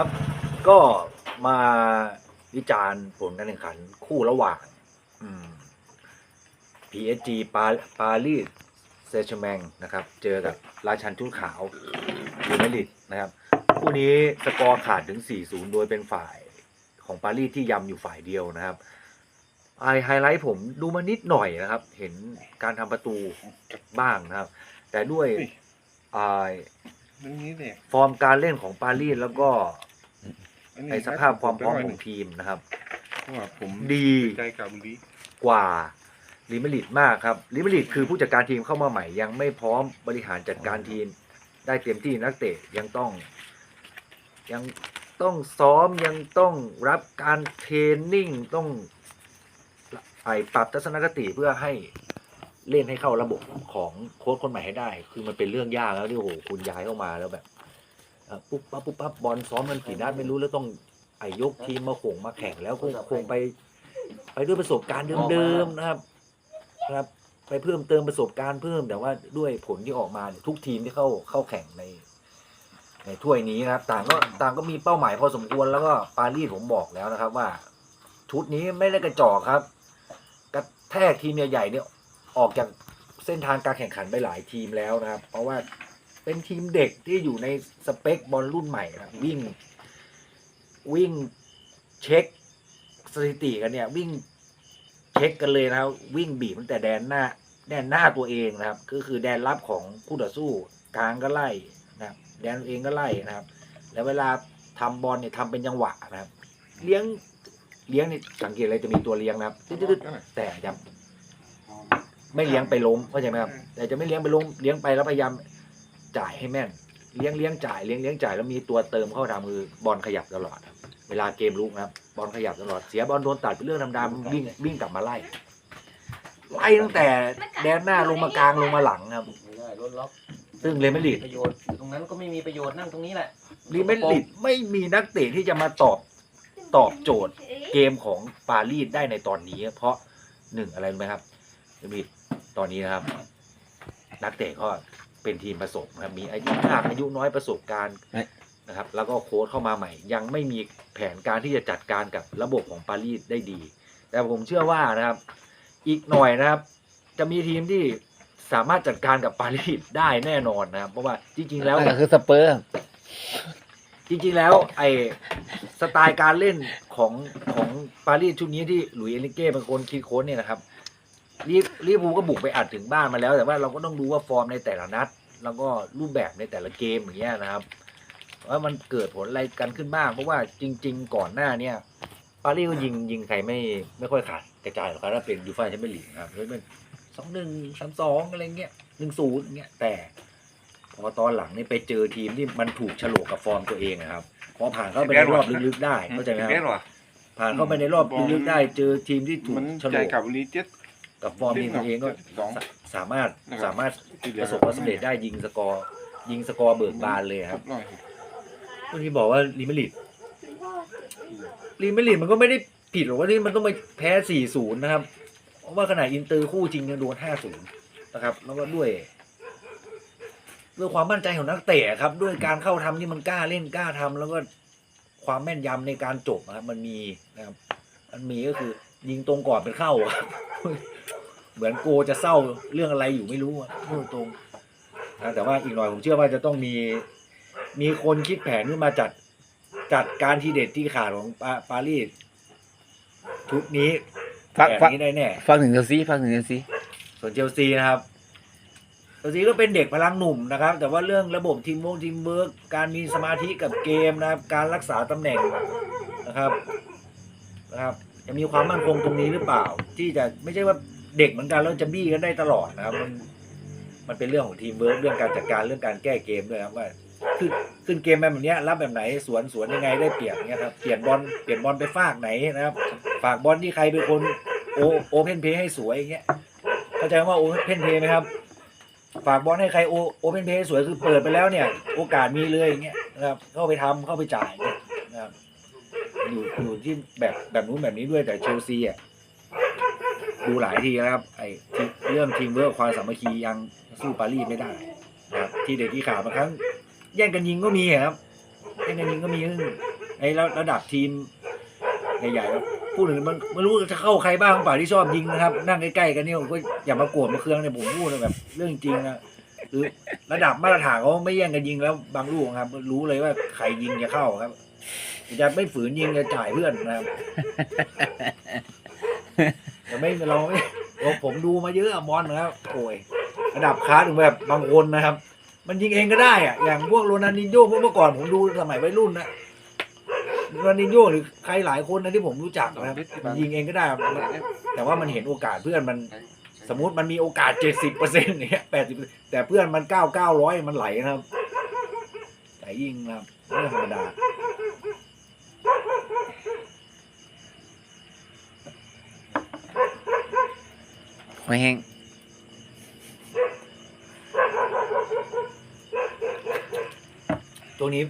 ครับ ก็มาวิจารณ์ผลการแข่งขันคู่ระหว่างอืม PSG ปาปารีสเซชแมงนะครับ เจอกับราชันชุดขาวยูไนเต็ดนะครับ คู่นี้สกอร์ขาดถึง 4-0 โดยเป็นฝ่ายของปารีสที่ยำอยู่ฝ่ายเดียวนะครับไอไฮไลท์ผมดูมานิดหน่อยนะครับ เห็นการทำประตูบ้างนะครับ แต่ด้วยเฮ้ยอ่ามันนี้เนี่ย ฟอร์มการเล่นของปารีสแล้วก็อันนี้ ในสภาพความพร้อมไปขหองทีมนะครับ เพราะว่าผมดีใจกับบุรีกว่าลิเมริดมากครับลิเมริดคือผู้จัดการทีมเข้ามาใหม่ ยังไม่พร้อมบริหารจัดการทีม ได้เต็มที่นักเตะยังต้อง ยังต้องซ้อมยังต้องรับการเทรนนิ่งต้องไอปรับทัศนคติเพื่อให้เล่นให้เข้าระบบของโค้ชคนใหม่ให้ได้ คือมันเป็นเรื่องยากแล้วที่โอ้โหคุณย้ายเข้ามาแล้วแบบ เอ่อปุ๊บปั๊บปุ๊บปั๊บบอลซ้อมมันกี่นัดไม่รู้แล้วต้องไอยกทีมมาข่งมาแข่งแล้วคงคงไป ไปด้วยประสบการณ์เดิมๆนะครับนะครับ ไปเพิ่มเติมประสบการณ์เพิ่มแต่ว่าด้วยผลที่ออกมาเนี่ยทุกทีมที่เข้าเข้าแข่งใน ในถ้วยนี้นะครับ ต่างก็ต่างก็มีเป้าหมายพอสมควรแล้วก็ปารีสผมบอกแล้วนะครับ ว่า ชุดนี้ไม่ได้กระจอกครับ กระแทกทีมใหญ่ๆเนี่ยออกจากเส้นทางการแข่งขันไปหลายทีมแล้วนะครับ เพราะว่า เป็นทีมเด็กที่อยู่ในสเปคบอลรุ่นใหม่นะครับวิ่ง วิ่งเช็คสถิติกันเนี่ย วิ่งเช็คกันเลยนะครับ วิ่งบีบตั้งแต่แดนหน้า แดนหน้าตัวเองนะครับ ก็คือแดนรับของคู่ต่อสู้กลางก็ไล่นะครับ แดนตัวเองก็ไล่นะครับ แล้วเวลาทำบอลเนี่ยทำเป็นจังหวะนะครับ เลี้ยงเลี้ยงนี่สังเกตเลยจะมีตัวเลี้ยงนะครับตึ๊ดๆๆแต่จะไม่เลี้ยงไปล้มเข้าใจไหมครับแต่จะไม่เลี้ยงไปล้มเลี้ยงไปแล้วพยายาม จ่ายให้แม่น เลี้ยงเลี้ยงจ่ายเลี้ยงเลี้ยงจ่ายแล้วมีตัวเติมเข้าทำคือบอลขยับตลอดครับ เวลาเกมลุกนะครับบอลขยับตลอดเสียบอลโดนตัดเป็นเรื่องธรรมดาวิ่งวิ่งกลับมาไล่ไล่ตั้งแต่แดนหน้าลงมากลางลงมาหลังครับ ไม่ได้รถล็อกซึ่งเรอัลมาดริดประโยชน์อยู่ตรงนั้นก็ไม่มีประโยชน์นั่งตรงนี้แหละรีเมดริดไม่มีนักเตะที่จะมาตอบตอบโจทย์เกมของปารีสได้ในตอนนี้ เพราะหนึ่งอะไรรู้ไหมครับรีเมดริดตอนนี้นะครับ นักเตะก็ เป็นทีมผสมนะครับมีอายุมากอายุน้อยประสบการณ์เอ้ยนะครับ แล้วก็โค้ชเข้ามาใหม่ ยังไม่มีแผนการที่จะจัดการกับระบบของปารีสได้ดี แต่ผมเชื่อว่านะครับ อีกหน่อยนะครับ จะมีทีมที่สามารถจัดการกับปารีสได้แน่นอนนะครับ เพราะว่าจริง ๆ แล้วนั่นก็คือสเปอร์จริง ๆ แล้วไอสไตล์การเล่นของของปารีสชุดนี้ที่หลุยส์เอลิเก้เป็นคนคิดค้นเนี่ยนะครับ ลีลีเวอร์พูลก็บุกไปอัดถึงบ้านมาแล้ว แต่ว่าเราก็ต้องดูว่าฟอร์มในแต่ละนัด แล้วก็รูปแบบในแต่ละเกมอย่างเงี้ยนะครับว่ามันเกิดผลอะไรกันขึ้นบ้าง เพราะว่าจริง ๆ ก่อนหน้าเนี่ยปารีสก็ยิงยิงใครไม่ไม่ค่อยขาดกระจายหรอกครับถ้าเป็นยูฟ่าแชมเปี้ยนลีกนะครับเลยเป็นสองหนึ่งสามสองอะไรเงี้ยหนึ่งศูนย์เงี้ยแต่พอตอนหลังนี่ไปเจอทีมที่มันถูกฉลกกับฟอร์มตัวเองนะครับพอผ่านเข้าไปในรอบลึกๆได้เข้าใจไหมคแม่รับหรอผ่านเข้าไปในรอบลึกๆได้ เจอทีมที่ถูมักนฉลใจกกับบุรีเจ็ด กับฟอร์มทีมตัวเองก็สอง สาสามารถนะครับ สามารถที่เหลืปอระสบความสำเร็จได้ยิงสกอร์ยิงสกอร์เบิกบานเลยครับร้อยบางทีบอกว่ารีเมลิดรีเมลิดมันก็ไม่ได้ผิดหรอกว่าที่มันต้องไปแพ้4-0นะครับ เพราะว่าขนาดอินเตอร์คู่จริงยังโดน5-0นะครับ แล้วก็ด้วยด้วยความมั่นใจของนักเตะครับ ด้วยการเข้าทำที่มันกล้าเล่นกล้าทำแล้วก็ความแม่นยำในการจบนะครับ มันมีนะครับ มันมีก็คือ ยิงตรงก่อนเป็นเข้าครับ เหมือนโกจะเศร้าเรื่องอะไรอยู่ไม่รู้อะพูดตรงนะแต่ว่าอีกหน่อยผมเชื่อว่าจะต้องมี มีคนคิดแผนขึ้นมาจัดจัดการทีเด็ดที่ขาดของปาปารีสชุดนี้ฟังแบบฟังนี้ได้แน่ฟังถึงเชลซีฟังถึงเชลซีส่วนเชลซีนะครับเชลซีก็เป็นเด็กพลังหนุ่มนะครับ แต่ว่าเรื่องระบบทีมวงทีมเวิร์กการมีสมาธิกับเกมนะครับ การรักษาตำแหน่งนะครับนะครับจะมีความมั่นคงตรงนี้หรือเปล่า ที่จะไม่ใช่ว่า เด็กเหมือนกันแล้วจะบี้กันได้ตลอดนะครับ มันมันเป็นเรื่องของทีมเวิร์กเรื่องการจัดการเรื่องการแก้เกมด้วยครับว่าคือขึ้นเกมแบบนี้รับแบบไหนสวนสวนยังไงได้เปรียบเนี้ยครับเปลี่ยนบอลเปลี่ยนบอลไปฝากไหนนะครับ ฝากบอลที่ใครเป็นคนโอโอเพนเพย์ให้สวยอย่างเงี้ยเข้าใจว่าโอเพนเพย์ไหมครับ ฝากบอลให้ใครโอโอเพนเพย์สวยคือเปิดไปแล้วเนี่ย โอกาสมีเลยอย่างเงี้ยนะครับเข้าไปทำเข้าไปจ่ายนะครับอยู่อยู่ที่แบบแบบนู้นแบบนี้ด้วยแต่เชลซีอะ ดูหลายทีนะครับไอ้เรื่องทีมเวิร์คความสามัคคียังสู้ปารีสไม่ได้นะครับที่เด็ดที่ขาดบางครั้ง แย่งกันยิงก็มีอครับไอ้ในนี้ก็มีซึ่งไอ้ระระดับทีมใหญ่ๆแล้วพูดถึงมันไม่รู้จะเข้าใครบ้างป่าที่ชอบยิงนะครับ นั่งใกล้ๆกันเนี่ยผมก็อย่ามาโกรธมาเคืองเนี่ยผมพูดแบบ เรื่องจริงนะคือระดับมาตรฐานเขาไม่แย่งกันยิงแล้วบางลูกครับ รู้เลยว่าใครยิงจะเข้าครับจะไม่ฝืนยิงจะจ่ายเพื่อนนะครับ แต่ไม่เราไม่ผมผมดูมาเยอะอะบอลนะครับโอ้ยระดับคลาสถึงแบบบางคนนะครับ มันยิงเองก็ได้อะอย่างพวกโรนัลดินโญ่พวกเมื่อก่อนผมดูสมัยวัยรุ่นนะโรนัลดินโญ่หรือใครหลายคนนะที่ผมรู้จักนะครับมันยิงเองก็ได้แต่ว่ามันเห็นโอกาสเพื่อนมันสมมติมันมีโอกาสเจ็ดสิบเปอร์เซ็นต์เนี่ยแปดสิบแต่เพื่อนมันเก้าเก้าร้อยมันไหลนะครับ แต่ยิงนะครับไม่ธรรมดา ไม่แห้งตัวนี้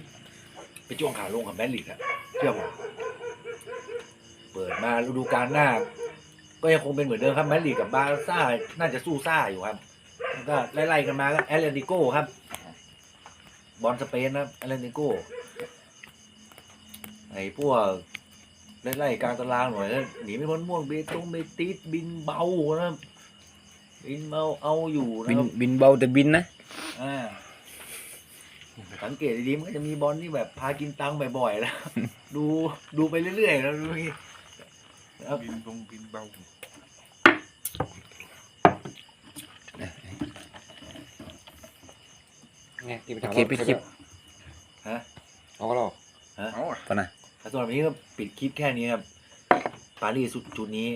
เป็นช่วงขาลงของแมนลิกอะเชื่อผมเปิดมาฤดูกาลหน้า ก็ยังคงเป็นเหมือนเดิมครับแมนลิกกับบาร์ซ่าน่าจะสู้ซ่าอยู่ครับแล้วก็ไล่ๆกันมาก็แอตเลติโก้ครับ บอลสเปนนะครับแอตเลติโก้ไอ้พวกไล่ๆกลางตารางหน่อยแล้วหนีไม่พ้นม่วงเบตงเบติสบินเบานะครับ บินเบาเอาอยู่นะบินครับบินเบาแต่บินนะอ่าสังเกตดีๆมันก็จะมีบอลที่แบบพากินตังค์บ่อยๆแล้ว ดูดูไปเรื่อยๆแล้วดูนี่ครับบินลงบินเบาไงที่ไปโอทำเคไปคลิปฮะ เอาก็หรอเอาอะก่อนนะแล้วสำหรับวันนี้ก็ปิดคลิปแค่นี้ครับปารีสจุดนี้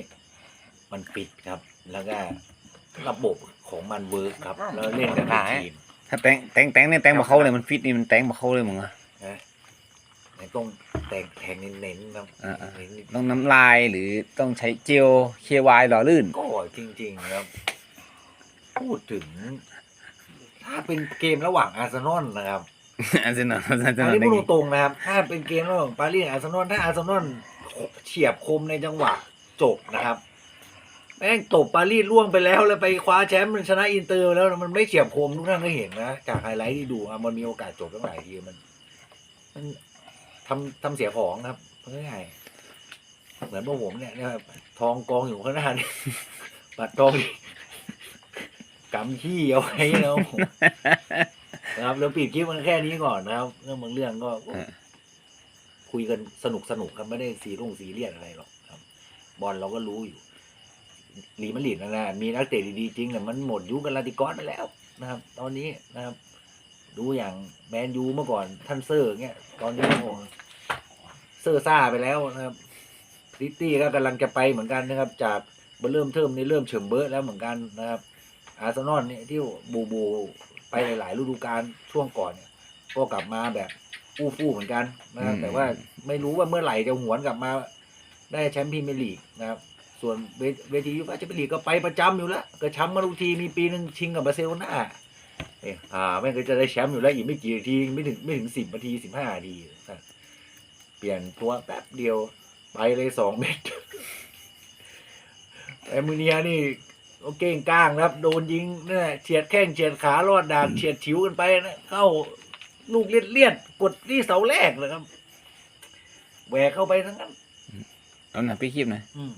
มันปิดครับ แล้วก็ ระบบของมันเวิร์กครับ แล้วเล่นกันเป็นทีมถ้าแต่งแต่งแต่งเนี่ยแต่งมาเข้าเลยมันฟิตนี่มันแต่งมาเข้าเลยมึงอะนะแต่ต้องแต่งแทงเน้นๆครับอ่าเน้นๆต้องน้ำลายหรือต้องใช้เจลเควายหล่อลื่น ก็จริงๆครับ พูดถึง ถ้าเป็นเกมระหว่างอาร์เซนอลนะครับอาร์เซนอลอาร์เซนออันลนี้ได้พูไงดตรงๆนะครับ ถ้าเป็นเกมระหว่างปารีสกับอาร์เซนอลถ้าอาร์เซนอลเฉียบคมในจังหวะจบนะครับ แม่งตบปารีสล่วงไปแล้ว แล้วไปคว้าแชมป์มันชนะอินเตอร์แล้วมันไม่เฉียบคมทุกท่านก็เห็นนะจากไฮไลท์ที่ดูอะมันมีโอกาสจบตั้งหลายทีมัน มันทำทำเสียของครับง่ายๆเหมือนพวกผมเนี่ยนะครับทองกองอยู่ข้างหน้านี่บัตรทองกำขี้เอาไว้นะผมนะครับเราปิดคลิปมันแค่นี้ก่อนนะครับ เรื่องบางเรื่องก็ คุยกันสนุกสนุกครับไม่ได้ซีรุ่งซีเรียสอะไรหรอกครับ บอลเราก็รู้อยู่ ลีมาดริดนะนะมีนักเตะดีๆจริงแต่มันหมดยุคกันลาติกอสไปแล้วนะครับ ตอนนี้นะครับ ดูอย่างแมนยูเมื่อก่อนท่านเซอร์เงี้ยตอนนี้โอ้เซอร์ซ่าไปแล้วนะครับซิตี้ก็กำลังจะไปเหมือนกันนะครับ จากเริ่มเทิมนี่เริ่มเฉิมเบิร์ดแล้วเหมือนกันนะครับ อาร์เซนอลเนี่ยที่บูบูไปหลาย ๆ ฤดูกาลช่วงก่อนเนี่ยก็กลับมาแบบฟู่ฟู่เหมือนกันนะครับแต่ว่าไม่รู้ว่าเมื่อไหร่จะหวนกลับมาได้แชมป์พรีเมียร์ลีกนะครับ ส่วนเวเวทียูฟ่าแชมเปี้ยนลีกก็ไปประจำอยู่แล้วก็แชมป์มาทุกทีมีปีหนึ่งชิงกับบาร์เซโลนาเอยอ่าแม่งก็จะได้แชมป์อยู่แล้วอีกไม่กี่นาทีไม่ถึงไม่ถึงสิบนาทีสิบห้านาทีนะเปลี่ยนตัวแป๊บเดียวไปเลยสองเม็ดแต่มือเนียนี่โอเก่งก้างนะครับ โดนยิงเนี่ยเฉียดแข้งเฉียดขารอดดากเฉียดฉิวกันไปนะเข้าลูกเลียดเลียดๆกดที่เสาแรกเลยครับแหวกเข้าไปทั้งนั้นเอาหน่ะไปคลิปหน่อยอืม